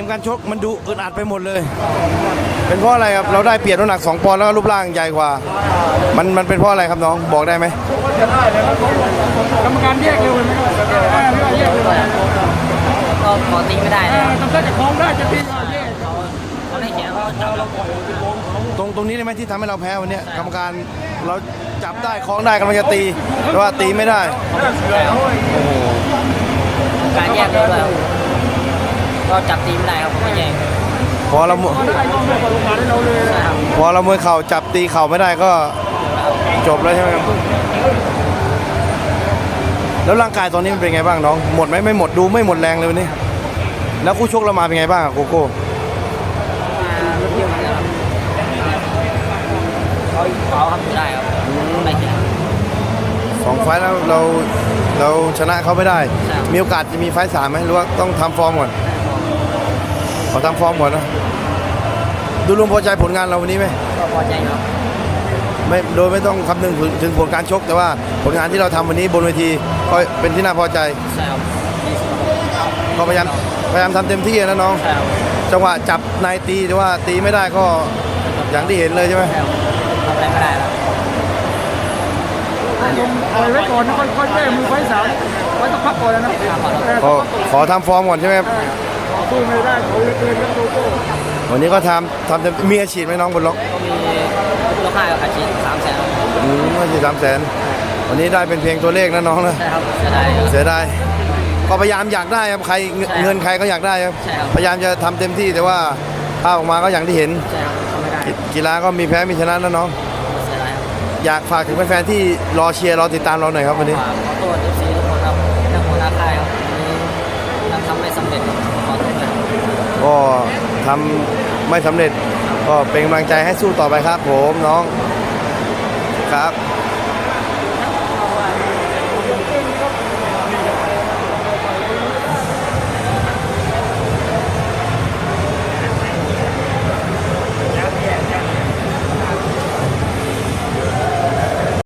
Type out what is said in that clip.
กมการชกมันดูอึดอัดไปหมดเลย เป็นเพราะอะไรครับเราได้เปรียบน้ำหนัก2ปอนด์แล้วก็รูปร่างใหญ่กว่า มันมันเป็นเพราะอะไรครับน้องบอกได้ไหมกรรมการแยกเร็วเลยไหมครับไม่ว่าแยกเร็วก็ขอตีไม่ได้เลยทำได้จะคล้องได้จะตีก็แยกเขาเขาได้เขียนเขาจับเราตรงตรงนี้ได้ไหมที่ทำให้เราแพ้วันเนี้ยกรรมการเราจับได้คล้องได้กำลังจะตีแต่ว่าตีไม่ได้การแยกเลยด้วย ครับก็จับตีไม่ได้ครับผมก็แยกพอเรามได้ก็ไม่กว่าโรงงานให้เราเลยใช่ครับพอเรามวยเข่าจับตีเข่าไม่ได้ก็จบแล้วใช่ไหมครับแล้วร่างกายตอนนี้มันเป็นไงบ้างน้อง หมดไหมไม่หมดดูไม่หมดแรงเลยวันนี้ แล้วคู่ชกเรามาเป็นไงบ้างอะโกโก้มาเที่ยวมาแล้วครับเขาเขาครับไม่ได้ครับไม่เขียนสองไฟล์แล้วเราเราชนะเขาไม่ได้ ใช่ มีโอกาสจะมีไฟล์สามไหมหรือว่าต้องทำฟอร์มก่อน ขอทำฟอร์มก่อนนะ ดูรวมพอใจผลงานเราวันนี้ไหมก็พอใจครับไม่โดยไม่ต้องคำนึงถึงถึงผลการชก แต่ว่าผลงานที่เราทำวันนี้บนเวทีก็เป็นที่น่าพอใจ ใช่ครับดีสุดก็พยายามพยายามทำเต็มที่นะน้อง ใช่ครับจังหวะจับนายตีแต่ว่าตีไม่ได้ก็อย่างที่เห็นเลยใช่ไหมใช่ครับทำอะไรไม่ได้แล้วปล่อยไว้ก่อนนะค่อยๆแก้มือไฟสามไว้ต้องพักก่อนนะ ขอขอทำฟอร์มก่อนใช่ไหมครับ สู้ไม่ได้เขาเลยเกินครับโลโก้วันนี้ก็ทำทำเต็มมีอาชีพไหมน้องบนล็อกก็มีมูลค่ากับอาชีพสามแสนอืมอาชีพสามแสนวันนี้ได้เป็นเพียงตัวเลขนะน้องนะใช่ครับเสียดายครับเสียดายก็พยายามอยากได้ครับใครเงินใช่ครับเงินใครก็อยากได้ครับใช่ครับพยายามจะทำเต็มที่แต่ว่าภาพออกมาก็อย่างที่เห็นใช่ครับทำไม่ได้กีกีฬาก็มีแพ้มีชนะนะน้องเสียดายครับอยากฝากถึงแฟนๆที่รอเชียร์รอติดตามเราหน่อยครับวันนี้ฝากขอโทษเอฟซีทุกคนครับทั้งหัวหน้าค่ายครับวันนี้ยังทำไม่สำเร็จขอโทษด้วยครับ ก็ ทำไม่สำเร็จ ก็เป็นกำลังใจให้สู้ต่อไปครับผมน้องครับ